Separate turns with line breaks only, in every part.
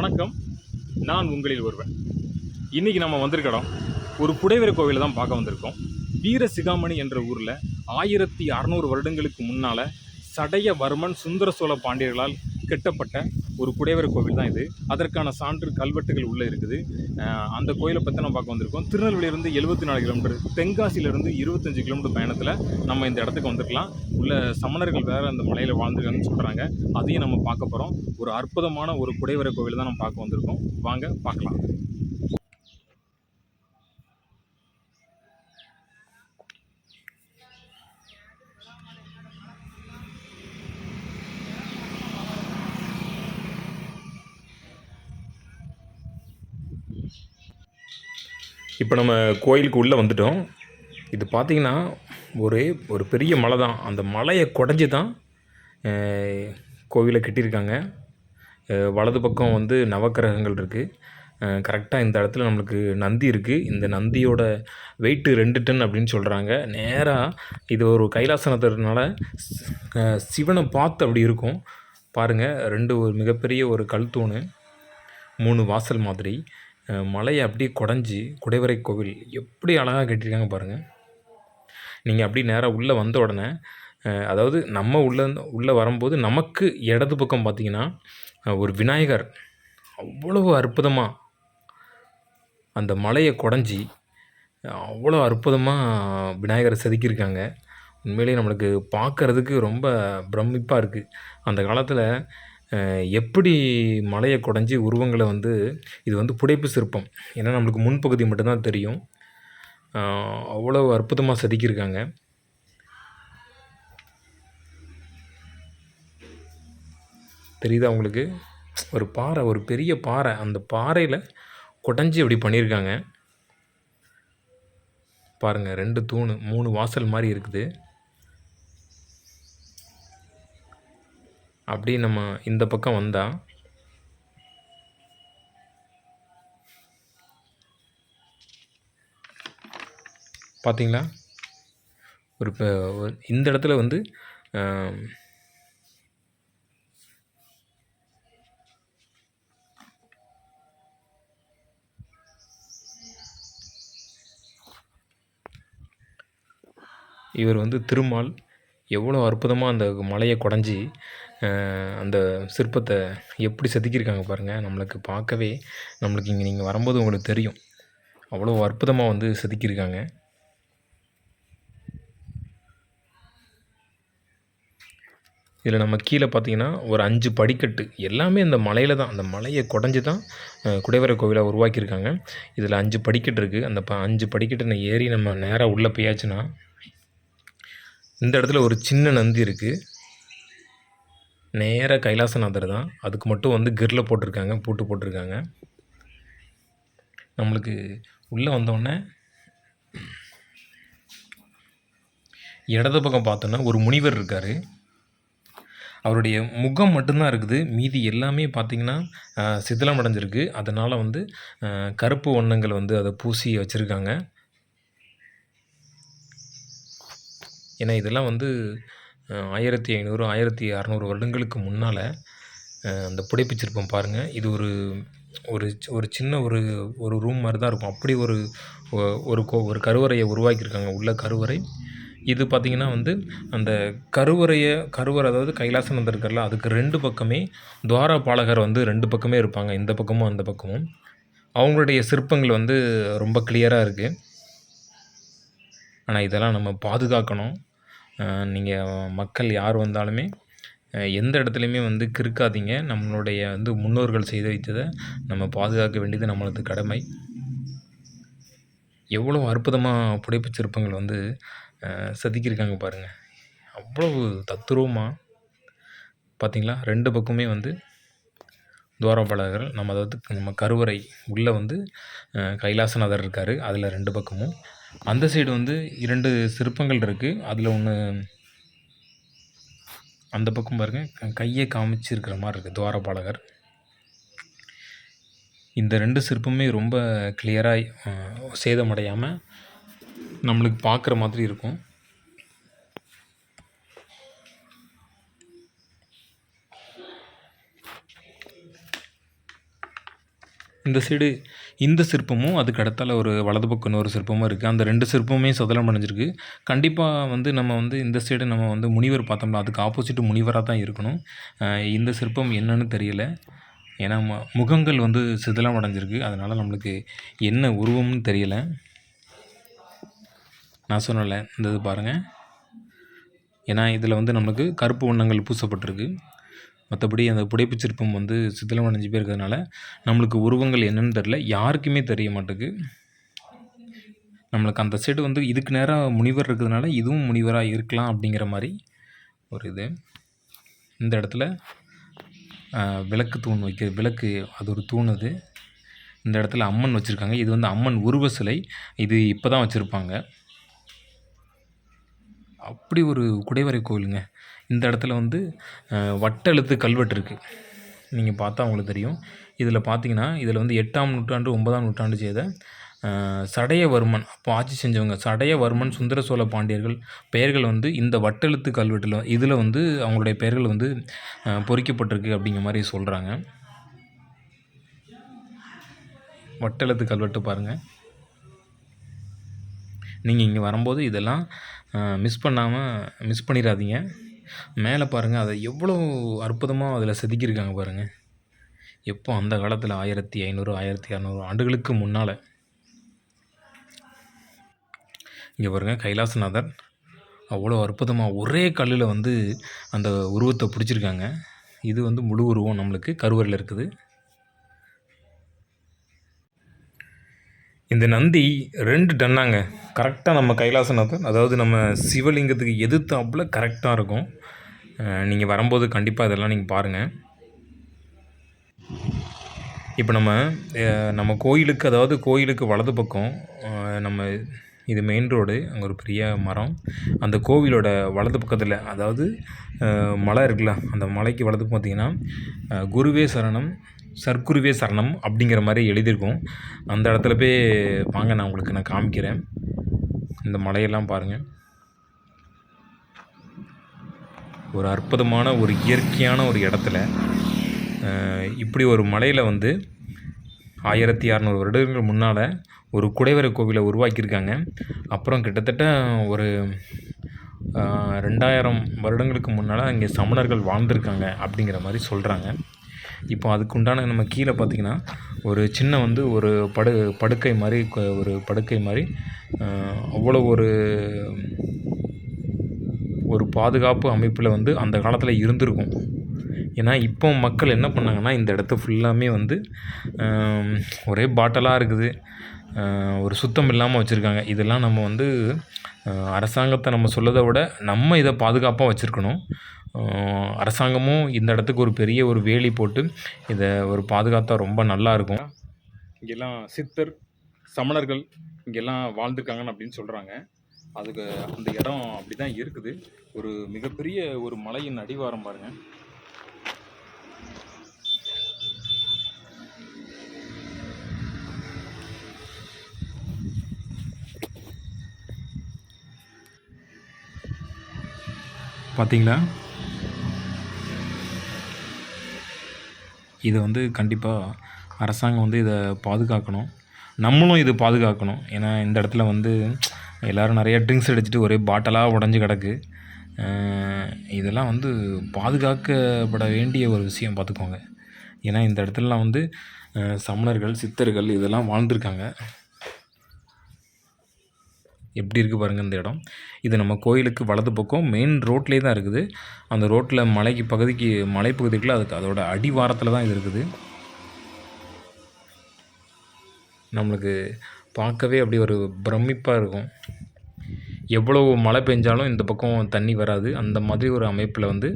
வணக்கம். நான் உங்களில் ஒருவன். இன்னைக்கு நம்ம வந்திருக்கிறோம். ஒரு குடைவரை கோவிலை தான் பார்க்க வந்திருக்கோம். வீர சிகாமணி என்ற ஊரில் ஆயிரத்தி அறநூறு வருடங்களுக்கு முன்னால் சடையவர்மன் சுந்தர சோழ பாண்டியர்களால் கெட்டப்பட்ட ஒரு குடைவரை கோவில் தான் இது. அதற்கான சான்று கல்வெட்டுகள் உள்ளே இருக்குது. அந்த கோயிலை பற்றி நம்ம பார்க்க வந்திருக்கோம். திருநெல்வேலியிலிருந்து எழுபத்தி நாலு கிலோமீட்டர் தென்காசியிலிருந்து இருபத்தஞ்சு கிலோமீட்டர் பயணத்தில் நம்ம இந்த இடத்துக்கு வந்திருக்கலாம். உள்ள சமணர்கள் வேறு அந்த மலையில் வாழ்ந்துருக்காங்கன்னு சொல்கிறாங்க அதையும் நம்ம பார்க்க போகிறோம் ஒரு அற்புதமான ஒரு குடைவரை கோவில் தான் நம்ம பார்க்க வந்திருக்கோம். வாங்க பார்க்கலாம். இப்போ நம்ம கோயிலுக்கு உள்ளே வந்துட்டோம். இது பார்த்திங்கன்னா ஒரே ஒரு பெரிய மலை தான். அந்த மலையை குடஞ்சி தான் கோவிலை கட்டியிருக்காங்க. வலது பக்கம் வந்து நவக்கிரகங்கள் இருக்குது கரெக்டாக இந்த இடத்துல நம்மளுக்கு நந்தி இருக்குது இந்த நந்தியோட வெயிட்டு ரெண்டு டன் அப்படின்னு சொல்கிறாங்க நேராக இது ஒரு கைலாசனத்தினால சிவனை பார்த்து அப்படி இருக்கும். பாருங்கள் ரெண்டு ஒரு மிகப்பெரிய ஒரு கல் தூண் மூணு வாசல் மாதிரி. மலையை அப்படியே குடஞ்சி குடைவரை கோவில் எப்படி அழகாக கட்டியிருக்காங்க பாருங்கள் நீங்கள் அப்படி நேராக உள்ளே வந்த உடனே அதாவது நம்ம உள்ளே உள்ளே வரும்போது நமக்கு இடது பக்கம் பார்த்தீங்கன்னா ஒரு விநாயகர் அவ்வளவு அற்புதமாக அந்த மலையை குடஞ்சி அவ்வளோ அற்புதமாக விநாயகரை செதுக்கியிருக்காங்க. உண்மையிலேயே நம்மளுக்கு பார்க்கறதுக்கு ரொம்ப பிரமிப்பாக இருக்குது அந்த காலத்தில் எப்படி மலையை குடஞ்சி உருவங்களை வந்து இது வந்து புடைப்பு சிற்பம். ஏன்னா நம்மளுக்கு முன்பகுதி மட்டும்தான் தெரியும். அவ்வளோ அற்புதமாக செதுக்கியிருக்காங்க. தெரியுதா உங்களுக்கு? ஒரு பாறை ஒரு பெரிய பாறை. அந்த பாறையில் குடஞ்சி இப்படி பண்ணியிருக்காங்க. பாருங்கள் ரெண்டு தூண் மூணு வாசல் மாதிரி இருக்குது. அப்படியே நம்ம இந்த பக்கம் வந்தால் பார்த்தீங்களா ஒரு இந்த இடத்துல வந்து இவர் வந்து திருமால் எவ்வளோ அற்புதமாக அந்த மலையை குடஞ்சி அந்த சிற்பத்தை எப்படி செதுக்கியிருக்காங்க பாருங்கள் நம்மளுக்கு பார்க்கவே நம்மளுக்கு இங்கே நீங்கள் வரும்போது உங்களுக்கு தெரியும். அவ்வளோ அற்புதமாக வந்து செதுக்கியிருக்காங்க. இதில் நம்ம கீழே பார்த்தீங்கன்னா ஒரு அஞ்சு படிக்கட்டு. எல்லாமே அந்த மலையில் தான். அந்த மலையை குடஞ்சி தான் அஹ், குடைவரை கோவிலை உருவாக்கியிருக்காங்க. இதில் அஞ்சு படிக்கட்டு இருக்குது அந்த ப அஞ்சு படிக்கட்டு ஏறி நம்ம நேராக உள்ளே போயாச்சுன்னா இந்த இடத்துல ஒரு சின்ன நந்தி இருக்குது நேராக கைலாசநாதர் தான். அதுக்கு மட்டும் வந்து கிரில் போட்டிருக்காங்க பூட்டு போட்டிருக்காங்க. நம்மளுக்கு உள்ளே வந்தோடனே இடது பக்கம் பார்த்தோன்னா ஒரு முனிவர் இருக்கார். அவருடைய முகம் மட்டும்தான் இருக்குது. மீதி எல்லாமே பார்த்திங்கன்னா சிதிலம் அடைஞ்சிருக்கு அதனால் வந்து கருப்பு வண்ணங்கள் வந்து அதை பூசி வச்சுருக்காங்க. ஏன்னா இதெல்லாம் வந்து ஆயிரத்தி ஐநூறு ஆயிரத்தி அறநூறு வருடங்களுக்கு முன்னால் அந்த புடைப்புச் சிற்பம் பாருங்கள் இது ஒரு ஒரு ஒரு சின்ன ஒரு ஒரு ரூம் மாதிரி தான் இருக்கும். அப்படி ஒரு ஒரு கோ ஒரு கருவறையை உருவாக்கியிருக்காங்க உள்ள கருவறை. இது பார்த்திங்கன்னா வந்து அந்த கருவறையை கருவறை அதாவது கைலாசநந்தர் இருக்கார்ல அதுக்கு ரெண்டு பக்கமே துவாரபாலகர் வந்து ரெண்டு பக்கமே இருப்பாங்க. இந்த பக்கமும் அந்த பக்கமும். அவங்களுடைய சிற்பங்கள் வந்து ரொம்ப கிளியராக இருக்குது ஆனால் இதெல்லாம் நம்ம பாதுகாக்கணும். நீங்கள் மக்கள் யார் வந்தாலுமே எந்த இடத்துலையுமே வந்து கிறுக்காதீங்க. நம்மளுடைய வந்து முன்னோர்கள் செய்து வைத்ததை நம்ம பாதுகாக்க வேண்டியது நம்மளது கடமை. எவ்வளோ அற்புதமாக புடைப்புச் சிற்பங்கள் வந்து செதுக்கியிருக்காங்க பாருங்கள் அவ்வளவு தத்துரூபமாக பார்த்தீங்களா ரெண்டு பக்கமே வந்து துவாரபாலகர் நம்ம அதாவது நம்ம கருவறை உள்ளே வந்து கைலாசநாதர் இருக்கார். அதில் ரெண்டு பக்கமும் அந்த சைடு வந்து இரண்டு சிற்பங்கள் இருக்குது அதில் ஒன்று அந்த பக்கம் பாருங்கள் கையை காமிச்சிருக்கிற மாதிரி இருக்குது துவாரபாலகர். இந்த ரெண்டு சிற்பமே ரொம்ப கிளியராக சேதமடையாமல் நம்மளுக்கு பார்க்குற மாதிரி இருக்கும். இந்த சைடு இந்த சிற்பமும் அதுக்கு அடுத்தால ஒரு வலது பக்கம் இன்னொரு சிற்பமும் இருக்குது அந்த ரெண்டு சிற்பமுமே சதலம் அடைஞ்சிருக்கு கண்டிப்பாக வந்து நம்ம வந்து இந்த சைடு நம்ம வந்து முனிவர் பார்த்தோம்னா அதுக்கு ஆப்போசிட் முனிவராக தான் இருக்கணும். இந்த சிற்பம் என்னன்னு தெரியல. ஏன்னா முகங்கள் வந்து சிதலம் அடைஞ்சிருக்கு. அதனால் நம்மளுக்கு என்ன உருவம்னு தெரியல. நான் சொன்னல இந்த இது பாருங்கள் ஏன்னா இதில் வந்து நம்மளுக்கு கருப்பு வண்ணங்கள் பூசப்பட்டிருக்கு. மற்றபடி அந்த புடைப்புச் சிற்பம் வந்து சிதிலம் அடைஞ்சு போயிருக்கிறதுனால நம்மளுக்கு உருவங்கள் என்னென்னு தெரில யாருக்குமே தெரிய மாட்டேங்குது. நம்மளுக்கு அந்த சைடு வந்து இதுக்கு நேராக முனிவர் இருக்கிறதுனால இதுவும் முனிவராக இருக்கலாம் அப்படிங்கிற மாதிரி ஒரு இது. இந்த இடத்துல விளக்கு தூண் வைக்க விளக்கு அது ஒரு தூண் அது. இந்த இடத்துல அம்மன் வச்சுருக்காங்க. இது வந்து அம்மன் உருவ சிலை. இது இப்போ தான் வச்சுருப்பாங்க. அப்படி ஒரு குடைவரை கோயிலுங்க. இந்த இடத்துல வந்து வட்டெழுத்து கல்வெட்டு இருக்குது நீங்கள் பார்த்தா உங்களுக்கு தெரியும். இதில் பார்த்தீங்கன்னா இதில் வந்து எட்டாம் நூற்றாண்டு ஒன்பதாம் நூற்றாண்டு செய்த சடையவர்மன் அப்போ ஆட்சி செஞ்சவங்க சடையவர்மன் சுந்தர சோழ பாண்டியர்கள் பெயர்கள் வந்து இந்த வட்டெழுத்து கல்வெட்டில் இதில் வந்து அவங்களுடைய பெயர்கள் வந்து பொறிக்கப்பட்டிருக்கு அப்படிங்கிற மாதிரி சொல்கிறாங்க வட்டெழுத்து கல்வெட்டு பாருங்கள் நீங்கள் இங்கே வரும்போது இதெல்லாம் மிஸ் பண்ணாமல் மிஸ் பண்ணிடாதீங்க மேலே பாருங்கள் அதை எவ்வளோ அற்புதமாக அதில் செதுக்கியிருக்காங்க பாருங்கள் எப்போ அந்த காலத்தில் ஆயிரத்தி ஐநூறு ஆயிரத்தி அறநூறு ஆண்டுகளுக்கு முன்னால். இங்கே பாருங்கள் கைலாசநாதர் அவ்வளோ அற்புதமாக ஒரே கல்லில் வந்து அந்த உருவத்தை பிடிச்சிருக்காங்க. இது வந்து முழு உருவம் நம்மளுக்கு கருவறையில் இருக்குது. இந்த நந்தி ரெண்டு டன்னாங்க. கரெக்டாக நம்ம கைலாசநாதன் அதாவது நம்ம சிவலிங்கத்துக்கு எதிர்த்தாப்புல கரெக்டாக இருக்கும். நீங்கள் வரும்போது கண்டிப்பாக இதெல்லாம் நீங்கள் பாருங்கள் இப்போ நம்ம நம்ம கோயிலுக்கு அதாவது கோயிலுக்கு வலது பக்கம் நம்ம இது மெயின் ரோடு அங்கே ஒரு பெரிய மரம். அந்த கோவிலோட வலது பக்கத்தில் அதாவது மலை இருக்குல்ல அந்த மலைக்கு வலது பார்த்தீங்கன்னா குருவே சரணம் சர்க்குருவே சரணம் அப்படிங்கிற மாதிரி எழுதியிருக்கும். அந்த இடத்துல போய் வாங்க நான் உங்களுக்கு நான் காமிக்கிறேன். இந்த மலையெல்லாம் பாருங்கள் ஒரு அற்புதமான ஒரு இயற்கையான ஒரு இடத்துல இப்படி ஒரு மலையில் வந்து ஆயிரத்தி அறநூறு வருடங்கள் முன்னால் ஒரு குடைவரை கோவிலை உருவாக்கியிருக்காங்க. அப்புறம் கிட்டத்தட்ட ஒரு ரெண்டாயிரம் வருடங்களுக்கு முன்னால் இங்கே சமணர்கள் வாழ்ந்திருக்காங்க அப்படிங்கிற மாதிரி சொல்கிறாங்க இப்போ அதுக்குண்டான நம்ம கீழே பார்த்தீங்கன்னா ஒரு சின்ன வந்து ஒரு படு படுக்கை மாதிரி ஒரு படுக்கை மாதிரி அவ்வளோ ஒரு ஒரு பாதுகாப்பு அமைப்பில் வந்து அந்த காலத்தில் இருந்திருக்கும். ஏன்னா இப்போ மக்கள் என்ன பண்ணாங்கன்னா இந்த இடத்த ஃபுல்லாமே வந்து ஒரே பாட்டலாக இருக்குது. ஒரு சுத்தம் இல்லாமல் வச்சுருக்காங்க. இதெல்லாம் நம்ம வந்து அரசாங்கத்தை நம்ம சொல்லதை விட நம்ம இதை பாதுகாப்பாக வச்சுருக்கணும். அரசாங்கமும் இந்த இடத்துக்கு ஒரு பெரிய ஒரு வேலி போட்டு இதை ஒரு பாதுகாத்தா ரொம்ப நல்லா இருக்கும். இங்கெல்லாம் சித்தர் சமணர்கள் இங்கெல்லாம் வாழ்ந்துருக்காங்கன்னு அப்படின்னு சொல்கிறாங்க அதுக்கு அந்த இடம் அப்படி தான் இருக்குது. ஒரு மிகப்பெரிய ஒரு மலையின் அடிவாரம் பாருங்கள் பார்த்தீங்களா இதை வந்து கண்டிப்பாக அரசாங்கம் வந்து இதை பாதுகாக்கணும். நம்மளும் இது பாதுகாக்கணும். ஏன்னா இந்த இடத்துல வந்து எல்லோரும் நிறைய ட்ரிங்க்ஸ் அடிச்சுட்டு ஒரே பாட்டலாக உடஞ்சி கிடக்கு. இதெல்லாம் வந்து பாதுகாக்கப்பட வேண்டிய ஒரு விஷயம் பார்த்துக்கோங்க. ஏன்னா இந்த இடத்துலலாம் வந்து சமணர்கள் சித்தர்கள் இதெல்லாம் வாழ்ந்திருக்காங்க. எப்படி இருக்குது பாருங்கள் இந்த இடம். இது நம்ம கோயிலுக்கு வலது பக்கம் மெயின் ரோட்லேயே தான் இருக்குது. அந்த ரோட்டில் மலைக்கு பகுதிக்கு மலைப்பகுதிக்குள்ள அதுக்கு அதோட அடிவாரத்தில் தான் இது இருக்குது. நம்மளுக்கு பார்க்கவே அப்படி ஒரு பிரமிப்பாக இருக்கும். எவ்வளோ மழை பெஞ்சாலும் இந்த பக்கம் தண்ணி வராது. அந்த மாதிரி ஒரு அமைப்பில் வந்து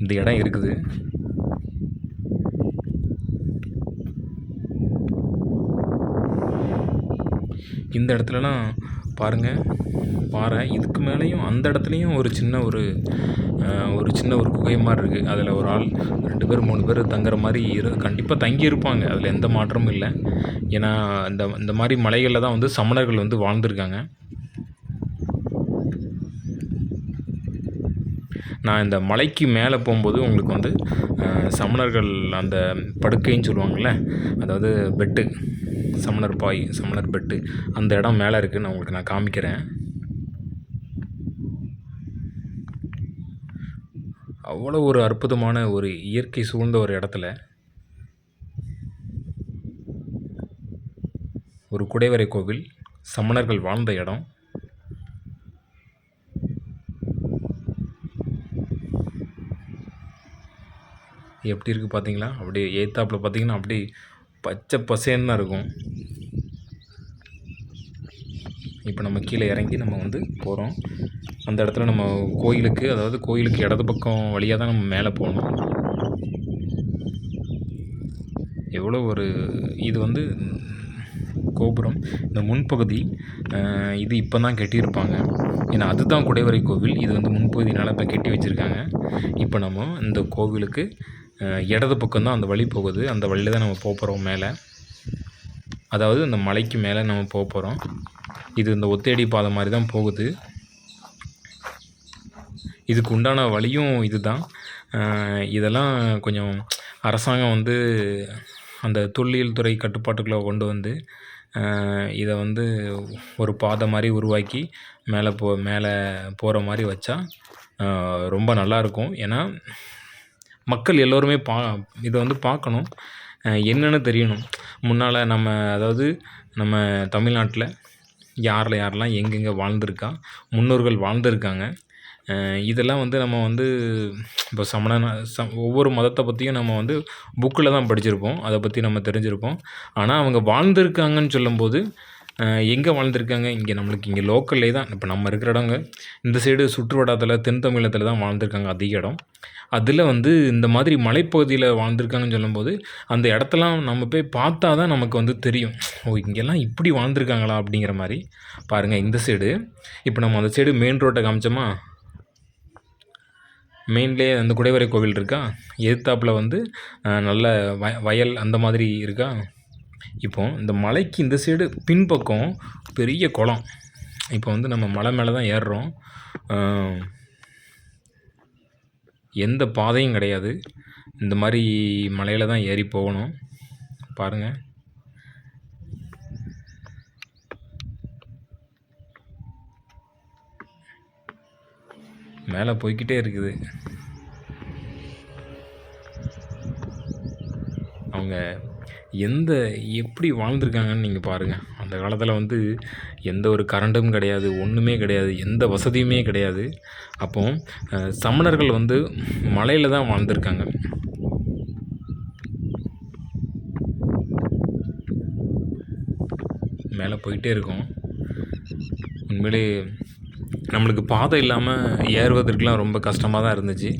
இந்த இடம் இருக்குது. இந்த இடத்துலலாம் பாருங்கள் பாறை. இதுக்கு மேலேயும் அந்த இடத்துலையும் ஒரு சின்ன ஒரு ஒரு சின்ன ஒரு குகை மாதிரி இருக்குது அதில் ஒரு ஆள் ரெண்டு பேர் மூணு பேர் தங்குற மாதிரி இரு கண்டிப்பாக தங்கி இருப்பாங்க. அதில் எந்த மாற்றமும் இல்லை. ஏன்னா இந்த இந்த மாதிரி மலைகளில் தான் வந்து சமணர்கள் வந்து வாழ்ந்திருக்காங்க. நான் இந்த மலைக்கு மேலே போகும்போது உங்களுக்கு வந்து சமணர்கள் அந்த படுக்கைன்னு சொல்லுவாங்கள்ல அதாவது பெட்டு. சமணர் பாய் சமணர் பெட்டு. அந்த இடம் மேலே இருக்குது நான் உங்களுக்கு நான் காமிக்கிறேன். அவ்வளோ ஒரு அற்புதமான ஒரு இயற்கை சூழ்ந்த ஒரு இடத்துல ஒரு குடைவரை கோவில் சமணர்கள் வாழ்ந்த இடம். எப்படி இருக்குது பார்த்தீங்களா? அப்படியே ஏத்தாப்பில் பார்த்தீங்கன்னா அப்படியே பச்சை பசேன்னு தான் இருக்கும். இப்போ நம்ம கீழே இறங்கி நம்ம வந்து போகிறோம் அந்த இடத்துல நம்ம கோயிலுக்கு அதாவது கோயிலுக்கு இடது பக்கம் வழியாக தான் நம்ம மேலே போகணும். எவ்வளோ ஒரு இது வந்து கோபுரம். இந்த முன்பகுதி இது இப்போ தான் கட்டியிருப்பாங்க. ஏன்னா அதுதான் குடைவரை கோவில். இது வந்து முன்பகுதினால் இப்போ கட்டி வச்சுருக்காங்க. இப்போ நம்ம இந்த கோவிலுக்கு இடது பக்கம் தான் அந்த வழி போகுது. அந்த வழியில் தான் நம்ம போக போகிறோம் மேலே. அதாவது இந்த மலைக்கு மேலே நம்ம போக போகிறோம் இது இந்த ஒத்தேடி பாதை மாதிரி தான் போகுது. இதுக்கு உண்டான வழியும் இதுதான். இதெல்லாம் கொஞ்சம் அரசாங்கம் வந்து அந்த தொல்லியல் துறை கட்டுப்பாட்டுக்குள்ளே கொண்டு வந்து இதை வந்து ஒரு பாதை மாதிரி உருவாக்கி மேலே போ மேலே போகிற மாதிரி வச்சா ரொம்ப நல்லாயிருக்கும் ஏன்னா மக்கள் எல்லோருமே பா இதை வந்து பார்க்கணும். என்னென்னு என்னன்னு தெரியணும். முன்னால் நம்ம அதாவது நம்ம தமிழ்நாட்டில் யாரில் யாரெல்லாம் எங்கெங்கே வாழ்ந்திருக்கா முன்னோர்கள் வாழ்ந்திருக்காங்க இதெல்லாம் வந்து நம்ம வந்து இப்போ சமண ச ஒவ்வொரு மதத்தை பற்றியும் நம்ம வந்து புக்கில் தான் படிச்சிருப்போம். அதை பற்றி நம்ம தெரிஞ்சிருப்போம். ஆனால் அவங்க வாழ்ந்திருக்காங்கன்னு சொல்லும்போது எங்கே வாழ்ந்திருக்காங்க? இங்கே நம்மளுக்கு இங்கே லோக்கல்லே தான். இப்போ நம்ம இருக்கிற இடங்க இந்த சைடு சுற்று வட்டாரத்தில் தென் தமிழகத்தில் தான் வாழ்ந்திருக்காங்க அதிக இடம். அதில் வந்து இந்த மாதிரி மலைப்பகுதியில் வாழ்ந்திருக்காங்கன்னு சொல்லும்போது அந்த இடத்தெல்லாம் நம்ம போய் பார்த்தா தான் நமக்கு வந்து தெரியும். ஓ இங்கெல்லாம் இப்படி வாழ்ந்துருக்காங்களா அப்படிங்கிற மாதிரி. பாருங்கள் இந்த சைடு இப்போ நம்ம அந்த சைடு மெயின் ரோட்டை காமிச்சோமா? மெயின்லேயே அந்த குடைவரை கோவில் இருக்கா? எதிர்த்தாப்பில் வந்து நல்ல வய வயல் அந்த மாதிரி இருக்கா? இப்போ இந்த மலைக்கு இந்த சைடு பின்பக்கம் பெரிய குளம். இப்போ வந்து நம்ம மலை மேலே தான் ஏறுறோம் எந்த பாதையும் கிடையாது. இந்த மாதிரி மலையில் தான் ஏறி போகணும். பாருங்கள் மேலே போய்கிட்டே இருக்குது. அவங்க எந்த எப்படி வாழ்ந்துருக்காங்கன்னு நீங்கள் பாருங்கள் அந்த காலத்தில் வந்து எந்த ஒரு கரண்ட்டும் கிடையாது ஒன்றுமே கிடையாது எந்த வசதியுமே கிடையாது. அப்போ சமணர்கள் வந்து மலையில் தான் வாழ்ந்திருக்காங்க. மேலே போயிட்டே இருக்கோம். உண்மையிலே நம்மளுக்கு பாதை இல்லாமல் ஏறுவதற்கெலாம் ரொம்ப கஷ்டமாக தான் இருந்துச்சு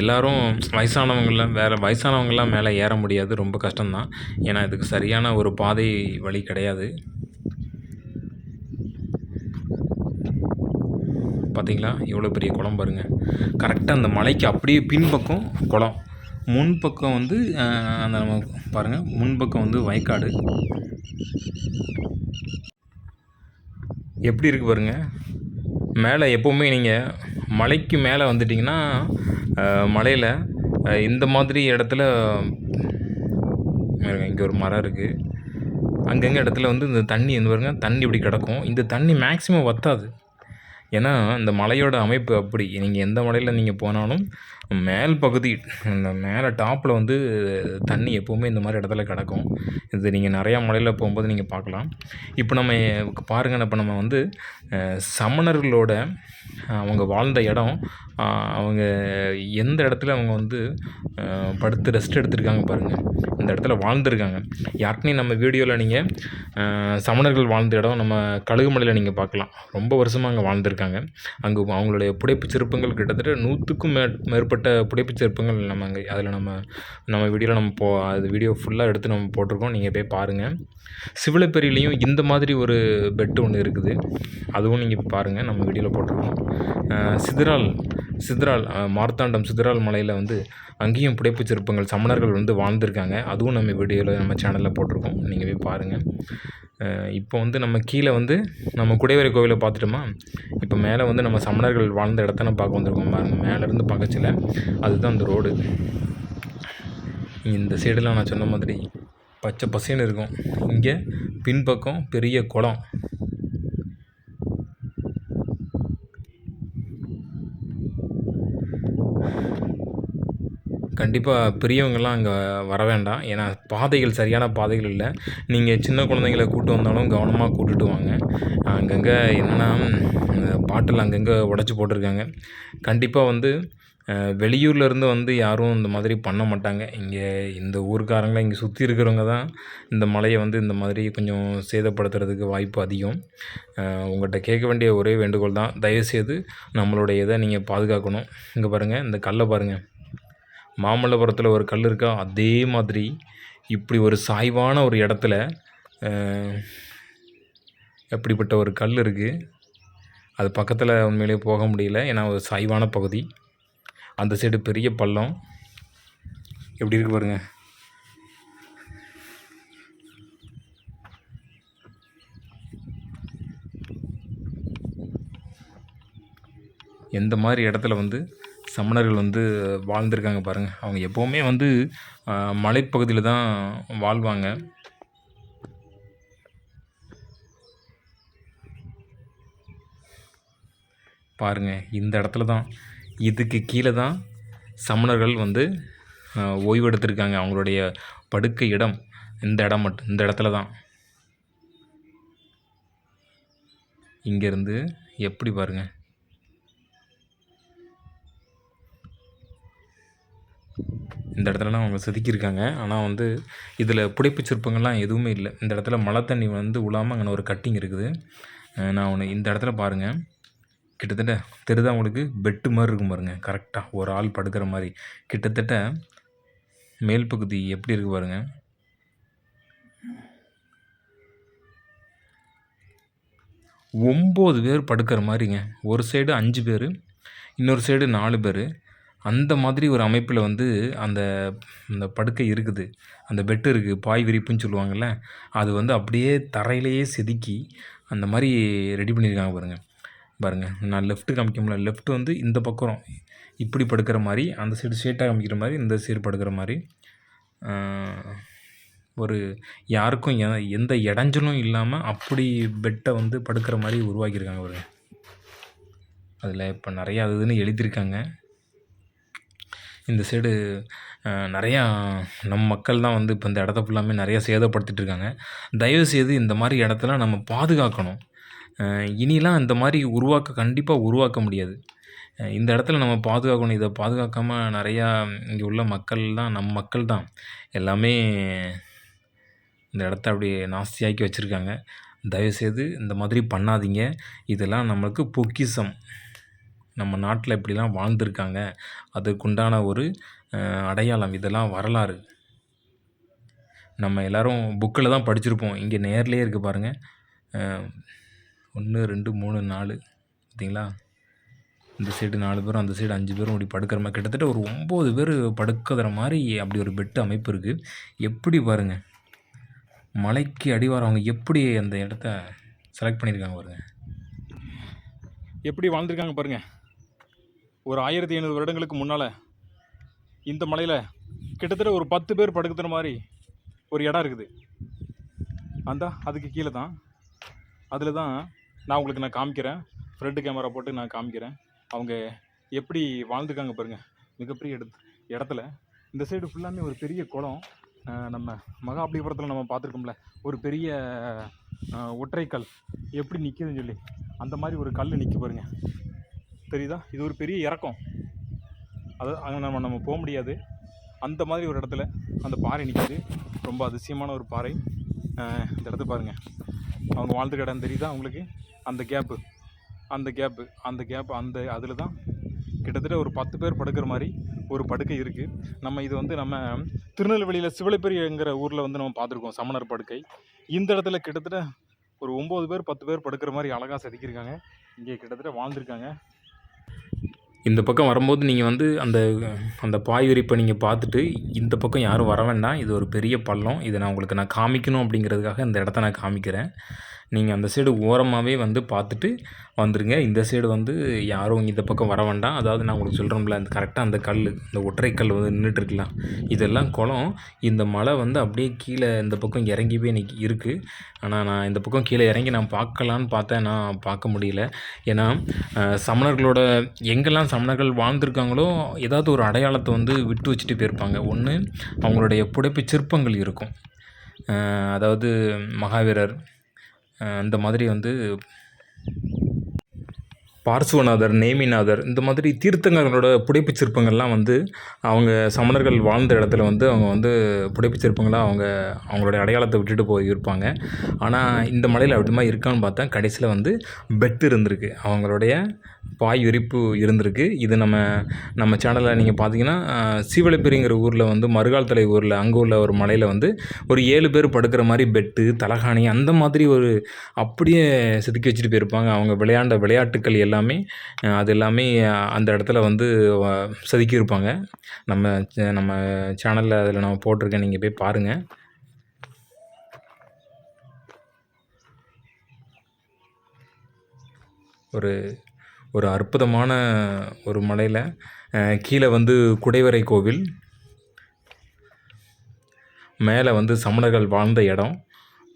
எல்லோரும் வயசானவங்களாம் வேறு வயசானவங்களாம் மேலே ஏற முடியாது ரொம்ப கஷ்டம்தான். ஏன்னா இதுக்கு சரியான ஒரு பாதை வழி கிடையாது. பார்த்தீங்களா எவ்வளோ பெரிய குளம் பாருங்கள் கரெக்டாக அந்த மலைக்கு அப்படியே பின்பக்கம் குளம். முன்பக்கம் வந்து அந்த நம்ம பாருங்கள் முன்பக்கம் வந்து வயக்காடு. எப்படி இருக்குது பாருங்க. மேலே எப்போவுமே நீங்கள் மலைக்கு மேலே வந்துட்டிங்கன்னா மலையில் இந்த மாதிரி இடத்துல இங்கே ஒரு மரம் இருக்குது அங்கங்கே இடத்துல வந்து இந்த தண்ணி இந்த பாருங்க தண்ணி இப்படி கிடக்கும். இந்த தண்ணி மேக்ஸிமம் வற்றாது ஏன்னா இந்த மலையோட அமைப்பு அப்படி. நீங்கள் எந்த மலையில் நீங்கள் போனாலும் மேல் பகுதி இந்த மேலே டாப்பில் வந்து தண்ணி எப்போவுமே இந்த மாதிரி இடத்துல கிடக்கும். இது நீங்கள் நிறையா மலையில் போகும்போது நீங்கள் பார்க்கலாம். இப்போ நம்ம பாருங்கள் இப்போ நம்ம வந்து சமணர்களோட அவங்க வாழ்ந்த இடம் அவங்க எந்த இடத்துல அவங்க வந்து படுத்து ரெஸ்ட் எடுத்திருக்காங்க பாருங்கள் இந்த இடத்துல வாழ்ந்துருக்காங்க. யாருக்குனே நம்ம வீடியோவில் நீங்கள் சமணர்கள் வாழ்ந்த இடம் நம்ம கழுகுமலையில் நீங்கள் பார்க்கலாம். ரொம்ப வருஷமாக அங்கே வாழ்ந்துருக்காங்க. அங்கே அவங்களுடைய புடைப்புச் சிற்பங்கள் கிட்டத்தட்ட நூற்றுக்கும் மே மேற்பட்ட புடைப்புச் சிற்பங்கள் நம்ம அங்கே அதில் நம்ம நம்ம வீடியோவில் நம்ம போ அது வீடியோ ஃபுல்லாக எடுத்து நம்ம போட்டிருக்கோம். நீங்கள் போய் பாருங்கள் சிவலப்பேரிலையும் இந்த மாதிரி ஒரு பெட்டு ஒன்று இருக்குது. அதுவும் நீங்கள் பாருங்கள் நம்ம வீடியோவில் போட்டிருக்கோம். சிதறால் சிதறால் மார்த்தாண்டம் சிதறால் மலையில் வந்து அங்கேயும் புடைப்புச் சிற்பங்கள் சமணர்கள் வந்து வாழ்ந்திருக்காங்க. அதுவும் நம்ம வீடியோவில் நம்ம சேனலில் போட்டிருக்கோம். நீங்கள் போய் பாருங்கள் இப்போ வந்து நம்ம கீழே வந்து நம்ம குடைவரை கோவிலை பார்த்துட்டோமா? இப்போ மேலே வந்து நம்ம சமணர்கள் வாழ்ந்த இடத்த நம்ம பார்க்க வந்திருக்கோம் பாருங்கள் மேலேருந்து பக்கத்தில் அதுதான் அந்த ரோடு. இந்த சைடெலாம் நான் சொன்ன மாதிரி பச்சை பசேன்னு இருக்கும். இங்கே பின்பக்கம் பெரிய குளம். கண்டிப்பாக பெரியவங்கெல்லாம் அங்கே வர வேண்டாம். ஏன்னா பாதைகள் சரியான பாதைகள் இல்லை. நீங்கள் சின்ன குழந்தைங்கள கூப்பிட்டு வந்தாலும் கவனமாக கூட்டுட்டு வாங்க. அங்கங்கே என்னென்னா பாட்டில் அங்கங்கே உடச்சி போட்டிருக்காங்க. கண்டிப்பாக வந்து வெளியூர்லேருந்து வந்து யாரும் இந்த மாதிரி பண்ண மாட்டாங்க. இங்கே இந்த ஊர்க்காரங்கள இங்கே சுற்றி இருக்கிறவங்க தான் இந்த மலையை வந்து இந்த மாதிரி கொஞ்சம் சேதப்படுத்துறதுக்கு வாய்ப்பு அதிகம். உங்கள்கிட்ட கேட்க வேண்டிய ஒரே வேண்டுகோள் தான். தயவுசெய்து நம்மளுடைய இதை நீங்கள் பாதுகாக்கணும். இங்கே பாருங்கள் இந்த கல்லை பாருங்கள் மாமல்லபுரத்தில் ஒரு கல் இருக்கா? அதே மாதிரி இப்படி ஒரு சாய்வான ஒரு இடத்துல எப்படிப்பட்ட ஒரு கல் இருக்குது அது பக்கத்தில் உண்மையிலேயே போக முடியல. ஏன்னா ஒரு சாய்வான பகுதி. அந்த சைடு பெரிய பள்ளம். எப்படி இருக்கு பாருங்க. எந்த மாதிரி இடத்துல வந்து சமணர்கள் வந்து வாழ்ந்திருக்காங்க பாருங்கள் அவங்க எப்போவுமே வந்து மலைப்பகுதியில் தான் வாழ்வாங்க. பாருங்கள் இந்த இடத்துல தான் இதுக்கு கீழே தான் சமணர்கள் வந்து ஓய்வெடுத்திருக்காங்க. ஓய்வு எடுத்திருக்காங்க அவங்களுடைய படுக்கை இடம் இந்த இடம் மட்டும் இந்த இடத்துல தான். இங்கேருந்து எப்படி பாருங்கள் இந்த இடத்துலலாம் அவங்க செதுக்கியிருக்காங்க. ஆனால் வந்து இதில் புடைப்பு சிற்பங்கள்லாம் எதுவுமே இல்லை. இந்த இடத்துல மழை தண்ணி வந்து உழாமல் அங்கே ஒரு கட்டிங் இருக்குது. நான் ஒன்று இந்த இடத்துல பாருங்கள் கிட்டத்தட்ட தெரியுதா உங்களுக்கு? பெட்டு மாதிரி இருக்கும் பாருங்கள் கரெக்டாக ஒரு ஆள் படுக்கிற மாதிரி. கிட்டத்தட்ட மேல் பகுதி எப்படி இருக்கு பாருங்க? ஒம்பது பேர் படுக்கிற மாதிரிங்க. ஒரு சைடு அஞ்சு பேர் இன்னொரு சைடு நாலு பேர். அந்த மாதிரி ஒரு அமைப்பில் வந்து அந்த அந்த படுக்கை இருக்குது. அந்த பெட்டு இருக்குது பாய் விரிப்புன்னு சொல்லுவாங்கள்ல அது வந்து அப்படியே தரையிலேயே செதுக்கி அந்த மாதிரி ரெடி பண்ணியிருக்காங்க பாருங்கள் பாருங்கள் நான் லெஃப்ட்டு காமிக்கமுல லெஃப்ட் வந்து இந்த பக்கம் இப்படி படுக்கிற மாதிரி அந்த சைடு ஸ்ட்ரெயிட்டாக காமிக்கிற மாதிரி இந்த சைடு படுக்கிற மாதிரி ஒரு யாருக்கும் எ- எந்த இடைஞ்சலும் இல்லாமல் அப்படி பெட்டை வந்து படுக்கிற மாதிரி உருவாக்கியிருக்காங்க ஒரு அதில் இப்போ நிறையா அது இதுன்னு எழுதியிருக்காங்க. இந்த சைடு நிறையா நம் மக்கள் தான் வந்து இப்போ இந்த இடத்த ஃபுல்லாமே நிறையா சேதப்படுத்திட்டு இருக்காங்க. தயவுசெய்து இந்த மாதிரி இடத்துல நம்ம பாதுகாக்கணும். இனிலாம் இந்த மாதிரி உருவாக்க கண்டிப்பாக உருவாக்க முடியாது. இந்த இடத்துல நம்ம பாதுகாக்கணும். இதை பாதுகாக்காமல் நிறையா இங்கே உள்ள மக்கள் தான் நம் மக்கள் தான் எல்லாமே இந்த இடத்த அப்படி நாஸ்தியாக்கி வச்சுருக்காங்க. தயவுசெய்து இந்த மாதிரி பண்ணாதீங்க. இதெல்லாம் நம்மளுக்கு பொக்கிஷம். நம்ம நாட்டில் இப்படிலாம் வாழ்ந்திருக்காங்க. அதுக்குண்டான ஒரு அடையாளம் இதெல்லாம் வரலாறு. நம்ம எல்லோரும் புக்கில் தான் படிச்சிருப்போம். இங்கே நேர்லேயே இருக்குது பாருங்கள் ஒன்று ரெண்டு மூணு நாலு. பார்த்தீங்களா? இந்த சைடு நாலு பேரும் அந்த சைடு அஞ்சு பேரும் இப்படி படுக்கிற மாதிரி கிட்டத்தட்ட ஒரு ஒம்பது பேர் படுக்கிற மாதிரி அப்படி ஒரு பெட்டு அமைப்பு இருக்குது எப்படி பாருங்கள் மலைக்கு அடிவாரம் அவங்க எப்படி அந்த இடத்த செலக்ட் பண்ணியிருக்காங்க பாருங்கள்
எப்படி வாழ்ந்திருக்காங்க பாருங்கள் ஒரு ஆயிரத்தி ஐநூறு வருடங்களுக்கு முன்னால் இந்த மலையில் கிட்டத்தட்ட ஒரு பத்து பேர் படுக்கிற மாதிரி ஒரு இடம் இருக்குது. அந்த அதுக்கு கீழே தான் அதில் தான் நான் உங்களுக்கு நான் காமிக்கிறேன். ஃப்ரண்ட் கேமரா போட்டு நான் காமிக்கிறேன். அவங்க எப்படி வாழ்ந்துருக்காங்க பாருங்கள் மிகப்பெரிய இடத்து இடத்துல. இந்த சைடு ஃபுல்லாமே ஒரு பெரிய குளம். நம்ம மகாபலிபுரத்தில் நம்ம பார்த்துருக்கோம்ல. ஒரு பெரிய ஒற்றைக்கல். எப்படி நிற்கிதுன்னு சொல்லி. அந்த மாதிரி ஒரு கல் நிற்க பாருங்க. தெரியுதா? இது ஒரு பெரிய இறக்கம். அது அங்கே நம்ம நம்ம போக முடியாது. அந்த மாதிரி ஒரு இடத்துல அந்த பாறை நிற்கிது ரொம்ப அதிசயமான ஒரு பாறை. இந்த இடத்த பாருங்கள் அவங்க வாழ்ந்துக்க இடம் தெரியுதா அவங்களுக்கு அந்த கேப்பு அந்த கேப்பு அந்த கேப் அந்த அதில் தான் கிட்டத்தட்ட ஒரு பத்து பேர் படுக்கிற மாதிரி ஒரு படுக்கை இருக்குது நம்ம இது வந்து நம்ம திருநெல்வேலியில் சிவலைப்பெரியங்கிற ஊரில் வந்து நம்ம பார்த்துருக்கோம் சமணர் படுக்கை. இந்த இடத்துல கிட்டத்தட்ட ஒரு ஒம்பது பேர் பத்து பேர் படுக்கிற மாதிரி அழகாக செதுக்கியிருக்காங்க. இங்கே கிட்டத்தட்ட வாழ்ந்துருக்காங்க.
இந்த பக்கம் வரும்போது நீங்கள் வந்து அந்த அந்த பாய் விரிப்பை நீங்கள் பார்த்துட்டு இந்த பக்கம் யாரும் வர வேண்டாம். இது ஒரு பெரிய பள்ளம். இதை நான் உங்களுக்கு நான் காமிக்கணும் அப்படிங்கிறதுக்காக இந்த இடத்த நான் காமிக்கிறேன். நீங்கள் அந்த சைடு ஓரமாகவே வந்து பார்த்துட்டு வந்துடுங்க இந்த சைடு வந்து யாரும் இந்த பக்கம் வர வேண்டாம். அதாவது நான் உங்களுக்கு சொல்கிறோம்ல அந்த கரெக்டாக அந்த கல் இந்த ஒற்றை கல் வந்து நின்றுட்டுருக்கலாம் இதெல்லாம் குளம். இந்த மலை வந்து அப்படியே கீழே இந்த பக்கம் இறங்கி போய் இருக்குது ஆனால் நான் இந்த பக்கம் கீழே இறங்கி நான் பார்க்கலான்னு பார்த்தேன். நான் பார்க்க முடியல. ஏன்னா சமணர்களோட எங்கெல்லாம் சமணர்கள் வாழ்ந்திருக்காங்களோ ஏதாவது ஒரு அடையாளத்தை வந்து விட்டு வச்சுட்டு போயிருப்பாங்க. ஒன்று அவங்களுடைய புடைப்பு சிற்பங்கள் இருக்கும். அதாவது மகாவீரர் இந்த மாதிரி வந்து பார்சுவநாதர் நேமிநாதர் இந்த மாதிரி தீர்த்தங்கர்களோட புடைப்புச் சிற்பங்கள்லாம் வந்து அவங்க சமணர்கள் வாழ்ந்த இடத்துல வந்து அவங்க வந்து புடைப்புச் சிற்பங்களாக அவங்க அவங்களுடைய அடையாளத்தை விட்டுட்டு போயிருப்பாங்க. ஆனால் இந்த மலையில் அப்படிமா இருக்கான்னு பார்த்தா கடைசியில் வந்து பெட் இருந்திருக்கு. அவங்களுடைய பாய் விரிப்பு இருந்திருக்கு. இது நம்ம நம்ம சேனலில் நீங்கள் பார்த்தீங்கன்னா சீவலப்பிரிங்கிற ஊரில் வந்து மறுகால்தலை ஊரில் அங்கே உள்ள ஒரு மலையில் வந்து ஒரு ஏழு பேர் படுக்கிற மாதிரி பெட்டு தலகாணி அந்த மாதிரி ஒரு அப்படியே செதுக்கி வச்சுட்டு போயிருப்பாங்க. அவங்க விளையாண்ட விளையாட்டுக்கள் எல்லாமே அது எல்லாமே அந்த இடத்துல வந்து செதுக்கியிருப்பாங்க நம்ம சே- நம்ம சேனலில் அதில் நம்ம போட்டிருக்கேன். நீங்கள் போய் பாருங்கள் ஒரு ஒரு அற்புதமான ஒரு மலையில் கீழே வந்து குடைவரை கோவில். மேலே வந்து சமணர்கள் வாழ்ந்த இடம்.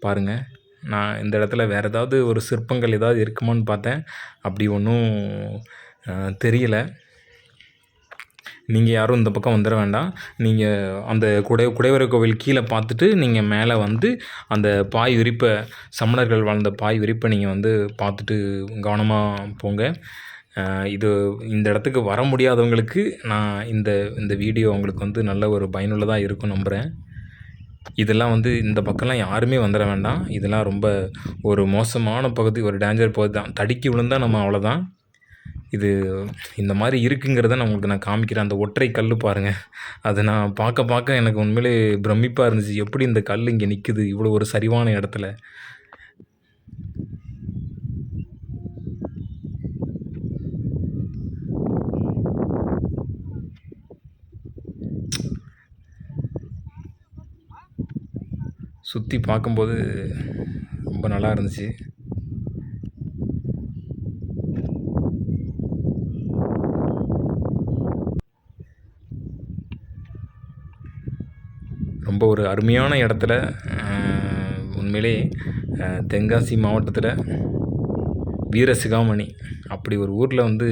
பாருங்கள் நான் இந்த இடத்துல வேறு ஏதாவது ஒரு சிற்பங்கள் ஏதாவது இருக்குமான்னு பார்த்தேன். அப்படி ஒன்றும் தெரியல. நீங்கள் யாரும் இந்த பக்கம் வந்துட வேண்டாம். நீங்கள் அந்த குடை குடைவரை கோவில் கீழே பார்த்துட்டு நீங்கள் மேலே வந்து அந்த பாய் விரிப்பை சமணர்கள் வாழ்ந்த பாய் விரிப்பை நீங்கள் வந்து பார்த்துட்டு கவனமாக போங்க. இது இந்த இடத்துக்கு வர முடியாதவங்களுக்கு நான் இந்த இந்த வீடியோ அவங்களுக்கு வந்து நல்ல ஒரு பயனுள்ளதாக இருக்கும் நம்புகிறேன் இதெல்லாம் வந்து இந்த பக்கம்லாம் யாருமே வந்துட வேண்டாம். இதெல்லாம் ரொம்ப ஒரு மோசமான பகுதி ஒரு டேஞ்சர் பகுதி தான். தடுக்கி விழுந்தால் நம்ம அவ்வளோதான் இது இந்த மாதிரி இருக்குங்கிறத நான் உங்களுக்கு நான் காமிக்கிறேன். அந்த ஒற்றை கல் பாருங்கள் அதை நான் பார்க்க பார்க்க எனக்கு உண்மையிலே பிரமிப்பாக இருந்துச்சு. எப்படி இந்த கல் இங்கே நிற்குது இவ்வளோ ஒரு சரிவான இடத்துல. சுற்றி பார்க்கும்போது ரொம்ப நல்லா இருந்துச்சு. ரொம்ப ஒரு அருமையான இடத்துல உண்மையிலே தென்காசி மாவட்டத்தில் வீரசிகாமணி. அப்படி ஒரு ஊரில் வந்து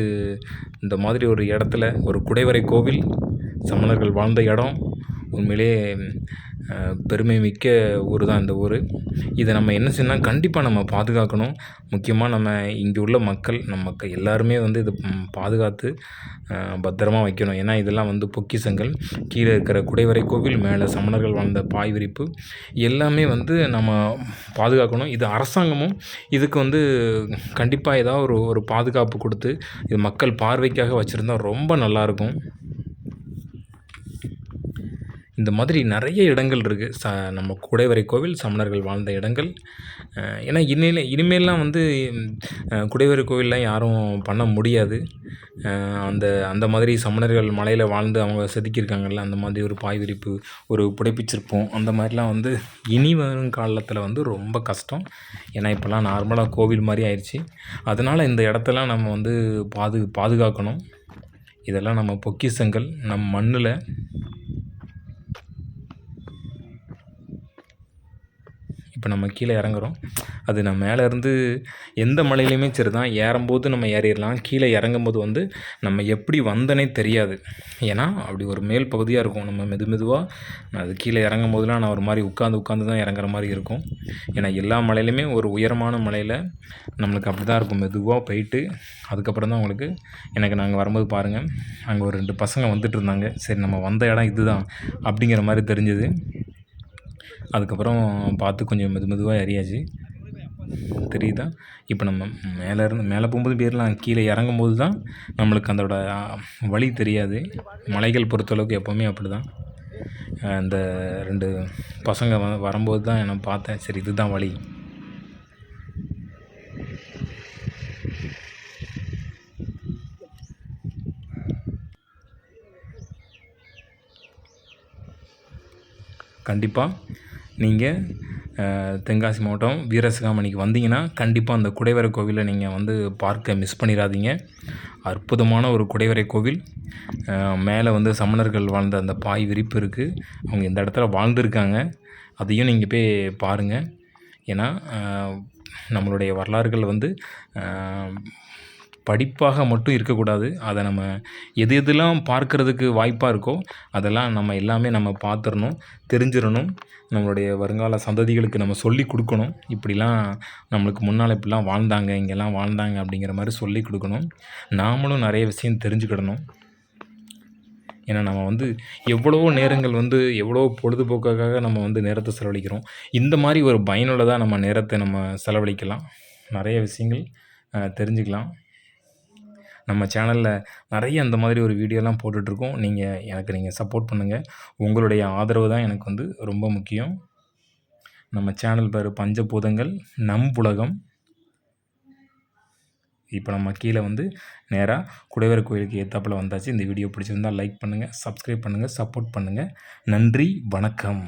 இந்த மாதிரி ஒரு இடத்துல ஒரு குடைவரை கோவில் சமணர்கள் வாழ்ந்த இடம் உண்மையிலே பெருமை மிக்க ஊர் தான் இந்த ஊர். இதை நம்ம என்ன செய்யணும் கண்டிப்பாக நம்ம பாதுகாக்கணும். முக்கியமாக நம்ம இங்கே உள்ள மக்கள் நம்ம எல்லாருமே வந்து இதை பாதுகாத்து பத்திரமாக வைக்கணும். ஏன்னா இதெல்லாம் வந்து பொக்கிஷங்கள். கீழே இருக்கிற குடைவரை கோவில் மேலே சமணர்கள் வாழ்ந்த பாய் விரிப்பு எல்லாமே வந்து நம்ம பாதுகாக்கணும். இது அரசாங்கமும் இதுக்கு வந்து கண்டிப்பாக ஏதாவது ஒரு ஒரு பாதுகாப்பு கொடுத்து இது மக்கள் பார்வைக்காக வச்சுருந்தா ரொம்ப நல்லாயிருக்கும். இந்த மாதிரி நிறைய இடங்கள் இருக்குது ச நம்ம குடைவரை கோவில் சமணர்கள் வாழ்ந்த இடங்கள். ஏன்னா இனிமேல் இனிமேல்லாம் வந்து குடைவரை கோவில்லாம் யாரும் பண்ண முடியாது. அந்த அந்த மாதிரி சமணர்கள் மலையில் வாழ்ந்து அவங்க செதுக்கியிருக்காங்கல்ல அந்த மாதிரி ஒரு பாய் விரிப்பு ஒரு புடைப்பிச்சிருப்போம். அந்த மாதிரிலாம் வந்து இனி வரும் காலத்தில் வந்து ரொம்ப கஷ்டம். ஏன்னா இப்போல்லாம் நார்மலாக கோவில் மாதிரி ஆயிடுச்சு அதனால் இந்த இடத்தெல்லாம் நம்ம வந்து பாது பாதுகாக்கணும். இதெல்லாம் நம்ம பொக்கிஷங்கள் நம் மண்ணில் இப்போ நம்ம கீழே இறங்குறோம். அது நம்ம மேலே இருந்து எந்த மலையிலையுமே சரி தான் ஏறும்போது நம்ம ஏறிடலாம். கீழே இறங்கும்போது வந்து நம்ம எப்படி வந்தனே தெரியாது. ஏன்னா அப்படி ஒரு மேல் பகுதியாக இருக்கும். நம்ம மெது மெதுவாக அது கீழே இறங்கும் போதெல்லாம் நான் ஒரு மாதிரி உட்காந்து உட்காந்து தான் இறங்குற மாதிரி இருக்கும். ஏன்னா எல்லா மலையிலையுமே ஒரு உயரமான மலையில் நம்மளுக்கு அப்படி தான் இருக்கும். மெதுவாக போயிட்டு அதுக்கப்புறம் தான் உங்களுக்கு எனக்கு நாங்கள் வரும்போது பாருங்கள் அங்கே ஒரு ரெண்டு பசங்க வந்துட்டு இருந்தாங்க. சரி நம்ம வந்த இடம் இதுதான் அப்படிங்கிற மாதிரி தெரிஞ்சது. அதுக்கப்புறம் பார்த்து கொஞ்சம் மெது மெதுவாக இறங்கியாச்சு தெரியுதா? இப்போ நம்ம மேலே இருந்து மேலே போகும்போது பேர்லாம் கீழே இறங்கும் போது தான் நம்மளுக்கு அதோட வழி தெரியாது. மலைகள் பொறுத்தளவுக்கு எப்போவுமே அப்படி தான் இந்த ரெண்டு பசங்க வ வரும்போது தான் நான் பார்த்தேன். சரி இதுதான் வழி. கண்டிப்பாக நீங்கள் தென்காசி மாவட்டம் வீரசிகாமணிக்கு வந்தீங்கன்னா கண்டிப்பாக அந்த குடைவரை கோவிலை நீங்கள் வந்து பார்க்க மிஸ் பண்ணிடாதீங்க அற்புதமான ஒரு குடைவரை கோவில். மேலே வந்து சமணர்கள் வாழ்ந்த அந்த பாய் விரிப்பு இருக்குது அவங்க இந்த இடத்துல வாழ்ந்துருக்காங்க. அதையும் நீங்கள் போய் பாருங்கள் ஏன்னா நம்மளுடைய வரலாறுகள் வந்து படிப்பாக மட்டும் இருக்கக்கூடாது. அதை நம்ம எது எதெல்லாம் பார்க்கறதுக்கு வாய்ப்பாக இருக்கோ அதெல்லாம் நம்ம எல்லாமே நம்ம பார்த்துடணும் தெரிஞ்சிடணும். நம்மளுடைய வருங்கால சந்ததிகளுக்கு நம்ம சொல்லி கொடுக்கணும். இப்படிலாம் நம்மளுக்கு முன்னால் இப்படிலாம் வாழ்ந்தாங்க இங்கெல்லாம் வாழ்ந்தாங்க அப்படிங்கிற மாதிரி சொல்லி கொடுக்கணும். நாமளும் நிறைய விஷயம் தெரிஞ்சுக்கிடணும். ஏன்னா நம்ம வந்து எவ்வளவோ நேரங்கள் வந்து எவ்வளோ பொழுதுபோக்காக நம்ம வந்து நேரத்தை செலவழிக்கிறோம். இந்த மாதிரி ஒரு பயனுள்ளதாக நம்ம நேரத்தை நம்ம செலவழிக்கலாம். நிறைய விஷயங்கள் தெரிஞ்சுக்கலாம். நம்ம சேனலில் நிறைய அந்த மாதிரி ஒரு வீடியோலாம் போட்டுட்ருக்கோம். நீங்கள் எனக்கு நீங்கள் சப்போர்ட் பண்ணுங்கள் உங்களுடைய ஆதரவு தான் எனக்கு வந்து ரொம்ப முக்கியம். நம்ம சேனல் பேர் பஞ்சபூதங்கள் நம் உலகம். இப்போ நம்ம கீழே வந்து நேராக குடைவர் கோயிலுக்கு ஏத்தாப்பில் வந்தாச்சு. இந்த வீடியோ பிடிச்சிருந்தால் லைக் பண்ணுங்கள் சப்ஸ்கிரைப் பண்ணுங்கள் சப்போர்ட் பண்ணுங்கள் நன்றி வணக்கம்.